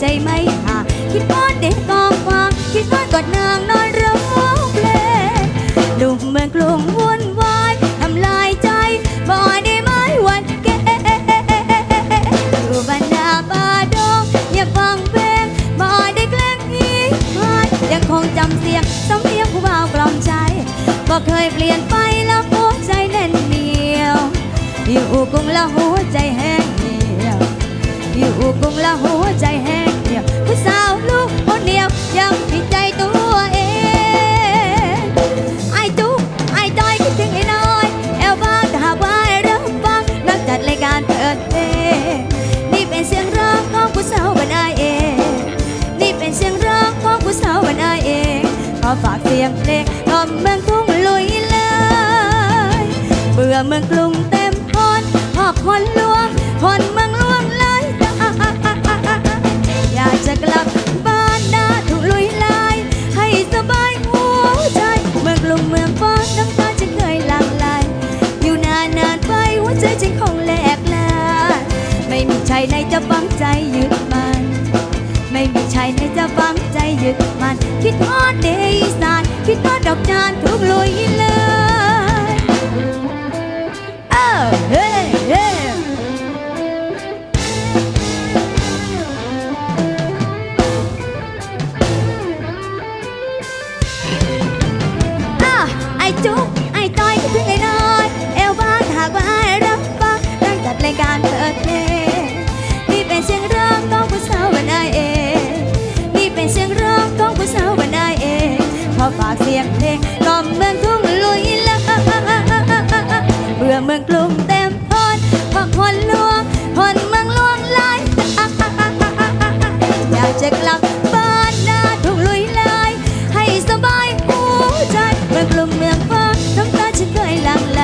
ใจไม่ห่างคิดว่าเด็กกองฟางคิดว่ากอดนางนอนร้องเพลงหนุ่มเมืองกรุงวุ่นวายทำลายใจบ่ได้ไหมวันแก่อยู่บรรดาป่าดงอย่าฟังเพลงบ่ได้แกล้งอีกหายยังคงจำเสียงสำเนียงผู้บ่าวกล่อมใจบ่เคยเปลี่ยนไปแล้วหัวใจแน่นเหนียวอยู่กรุงละหัวใจแห้งเหี่ยวอยู่กรุงละหัวใจแห้ง ยวยังผิดใจตัวเองไอ้จุ๊กไอ้จอยคิดถึงไอ้น้อย แอลบ้าถ้าหากว่าไอ้รับฟังนักจัดรายการเปิดเพลงนี่เป็นเสียงร้องของผู้สาวบรรดาเอง นี่เป็นเสียงร้องของผู้สาวบรรดาเองขอฝากเสียงเพลงกล่อมเมืองกรุงลุยเลย เบื่อเมืองกรุง ใจยึดมัน ไม่มีชายไหนจะฟังใจยึดมัน คิดฮอดเดอีสานคิดฮอดดอกจานทุกลุยเลยเออเฮ้เฮ้อไอ้จุ๊ ฝากเสียงเพลงกล่อมเมืองทุ่งลุยละเบื่อเมืองกรุงเต็มทนเพราะคนลวงคนเมืองลวงลายอยากจะกลับบ้านนาทุ่งลุยลายให้สบายหัวใจเมืองกรุงเมืองฟ้าน้ำตาฉันเคยหลั่งไหล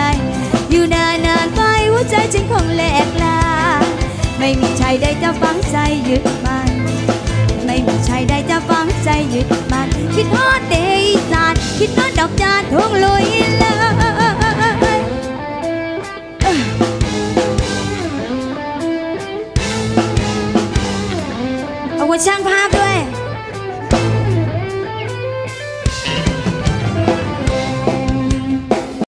อยู่นานนานๆไปหัวใจฉันคงแหลกลาไม่มีชายใดจะฟังใจยึดมันไม่มีชายใดจะฟังใจยึดมันคิดฮอดเด อีสานคิดฮอดดอกจานทุ่งลุยเลยเอาคุณช่างภาพ